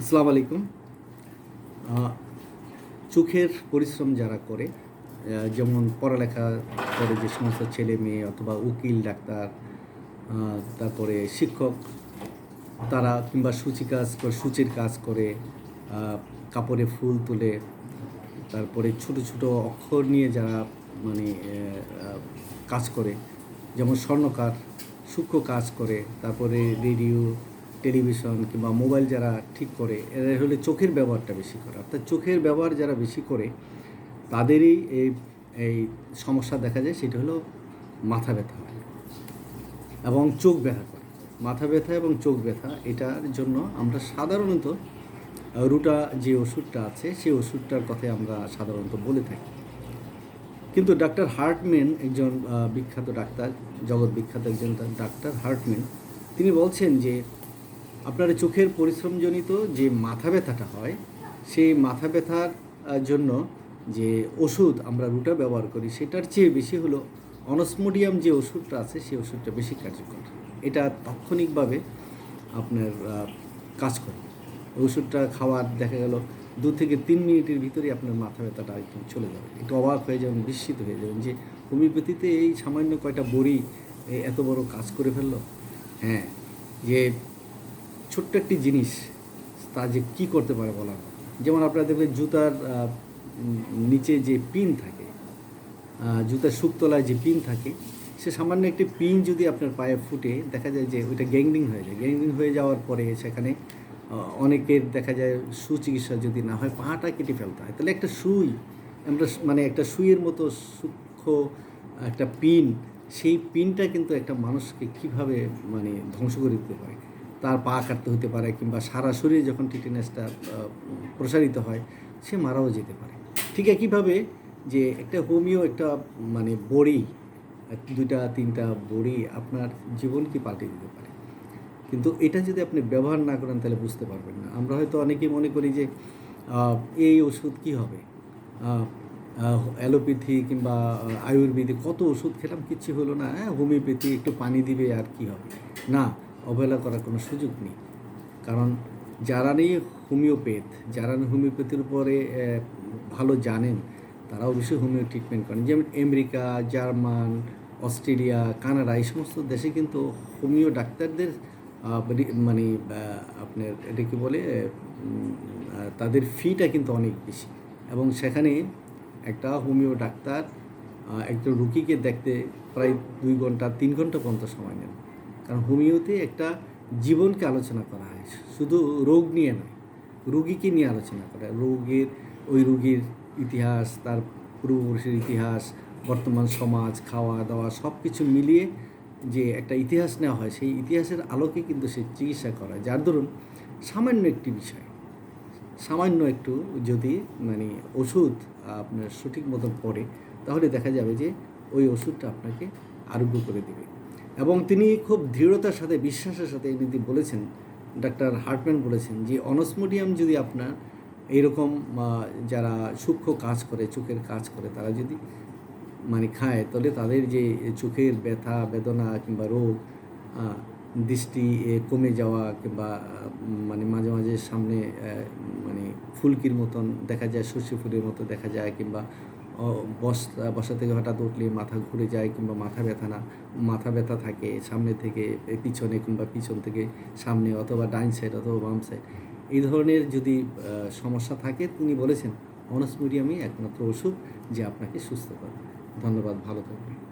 আসসালামু আলাইকুম। চোখের পরিশ্রম যারা করে যেমন পড়ালেখা করে যে সমস্ত ছেলে মেয়ে অথবা উকিল, ডাক্তার তারপরে শিক্ষক, তারা কিংবা সূচি কাজ করে সূচির কাজ করে কাপড়ে ফুল তুলে, তারপরে ছোট ছোট অক্ষর নিয়ে যারা মানে কাজ করে, যেমন স্বর্ণকার, সূক্ষ্ম কাজ করে, তারপরে রেডিও টেলিভিশন কিংবা মোবাইল যারা ঠিক করে, এরা হলে চোখের ব্যবহারটা বেশি করে। অর্থাৎ চোখের ব্যবহার যারা বেশি করে, তাদেরই এই এই সমস্যা দেখা যায়, সেটা হলো মাথা ব্যথা হয় এবং চোখ ব্যথা করে। মাথা ব্যথা এবং চোখ ব্যথা, এটার জন্য আমরা সাধারণত রুটা যে ওষুধটা আছে, সেই ওষুধটার কথাই আমরা সাধারণত বলে থাকি। কিন্তু ডাক্তার হার্টম্যান একজন বিখ্যাত ডাক্তার, জগৎ বিখ্যাত একজন ডাক্তার হার্টম্যান, তিনি বলছেন যে আপনার চোখের পরিশ্রমজনিত যে মাথা ব্যথাটা হয়, সেই মাথা ব্যথার জন্য যে ওষুধ আমরা রুটা ব্যবহার করি, সেটার চেয়ে বেশি হলো অনসমোডিয়াম যে ওষুধটা আছে, সেই ওষুধটা বেশি কার্যকর। এটা তাৎক্ষণিকভাবে আপনার কাজ করে। ওষুধটা খাওয়ার, দেখা গেল দু থেকে তিন মিনিটের ভিতরেই আপনার মাথা ব্যথাটা একদম চলে যাবে। একটু অবাক হয়ে যাবেন, বিস্মিত হয়ে যাবেন যে হোমিওপ্যাথিতে এই সামান্য কয়টা বড়ি এত বড় কাজ করে ফেলল? হ্যাঁ যে ছোট্ট একটি জিনিস, তা যে কী করতে পারে বলার যেমন আপনারা দেখবেন জুতার নিচে যে পিন থাকে জুতার শুকতলায় যে পিন থাকে, সে সামান্য একটি পিন যদি আপনার পায়ে ফুটে, দেখা যায় যে ওইটা গ্যাংডিং হয়ে যায়। গ্যাংরিং হয়ে যাওয়ার পরে সেখানে অনেকের দেখা যায় সুচিকিৎসা যদি না হয়, পাটা কেটে ফেলতে হয়। তাহলে একটা সুই, আমরা মানে একটা সুইয়ের মতো সূক্ষ্ম একটা পিন, সেই পিনটা কিন্তু একটা মানুষকে কীভাবে মানে ধ্বংস করে দিতে পারে? তার পা কাটতে হতে পারে কিংবা সারা শরীরে যখন টিটেনাসটা প্রসারিত হয়, সে মারাও যেতে পারে। ঠিক একইভাবে যে একটা হোমিও, একটা মানে বড়ি, দুইটা, তিনটা বড়ি আপনার জীবনকে পাল্টে দিতে পারে। কিন্তু এটা যদি আপনি ব্যবহার না করেন, তাহলে বুঝতে পারবেন না। আমরা হয়তো অনেকেই মনে করি যে এই ওষুধ কি হবে? অ্যালোপ্যাথি কিংবা আয়ুর্বেদিক কত ওষুধ খেলাম, কিচ্ছু হলো না। হ্যাঁ হোমিওপ্যাথি, একটু পানি দিবে আর কি হবে। না অবহেলা করার কোনো সুযোগ নেই। কারণ যারা নেই হোমিওপ্যাথ, যারা হোমিওপ্যাথির উপরে ভালো জানেন তারা অবশ্যই হোমিও ট্রিটমেন্ট করেন। যেমন আমেরিকা, জার্মান, অস্ট্রেলিয়া, কানাডা, এই সমস্ত দেশে কিন্তু হোমিও ডাক্তারদের মানে আপনার এটা কি বলে তাদের ফিটা কিন্তু অনেক বেশি। এবং সেখানে একটা হোমিও ডাক্তার একজন রুগীকে দেখতে প্রায় দুই ঘণ্টা, তিন ঘণ্টা পর্যন্ত সময় নেন। কারণ হোমিওতে একটা জীবনকে আলোচনা করা হয়। শুধু রোগ নিয়ে নয়, রুগীকে নিয়ে আলোচনা করা। রোগীর, ওই রুগীর ইতিহাস, তার পূর্বপুরুষের ইতিহাস, বর্তমান সমাজ, খাওয়া, দাওয়া সব কিছু মিলিয়ে যে একটা ইতিহাস নেওয়া হয়, সেই ইতিহাসের আলোকে কিন্তু সে চিকিৎসা করা যার দরুন সামান্য একটি বিষয়, সামান্য একটু যদি মানে ওষুধ আপনার সঠিক মতন পড়ে, তাহলে দেখা যাবে যে ওই ওষুধটা আপনাকে আরোগ্য করে দেবে। এবং তিনি খুব দৃঢ়তার সাথে, বিশ্বাসের সাথে নীতি বলেছেন। ডাক্তার হার্টম্যান বলেছেন যে, অনসমোডিয়াম যদি আপনার এইরকম যারা সূক্ষ্ম কাজ করে, চোখের কাজ করে, তারা যদি মানে খায়, তাহলে তাদের যে চোখের ব্যথা, বেদনা কিংবা রোগ দৃষ্টি কমে যাওয়া কিংবা মানে মাঝে মাঝে সামনে মানে ফুলকির মতন দেখা যায় শস্য ফুলের মতো দেখা যায় কিংবা বসা বসা থেকে হঠাৎ উঠলে মাথা ঘুরে যায় কিংবা মাথা ব্যথা না, মাথা ব্যথা থাকে সামনে থেকে পিছনে কিংবা পিছন থেকে সামনে অথবা ডাইন সাইড অথবা বাম সাইড এই ধরনের যদি সমস্যা থাকে তিনি বলেছেন অনসমোডিয়ামই একমাত্র ওষুধ যে আপনাকে সুস্থ করে ধন্যবাদ, ভালো থাকবেন।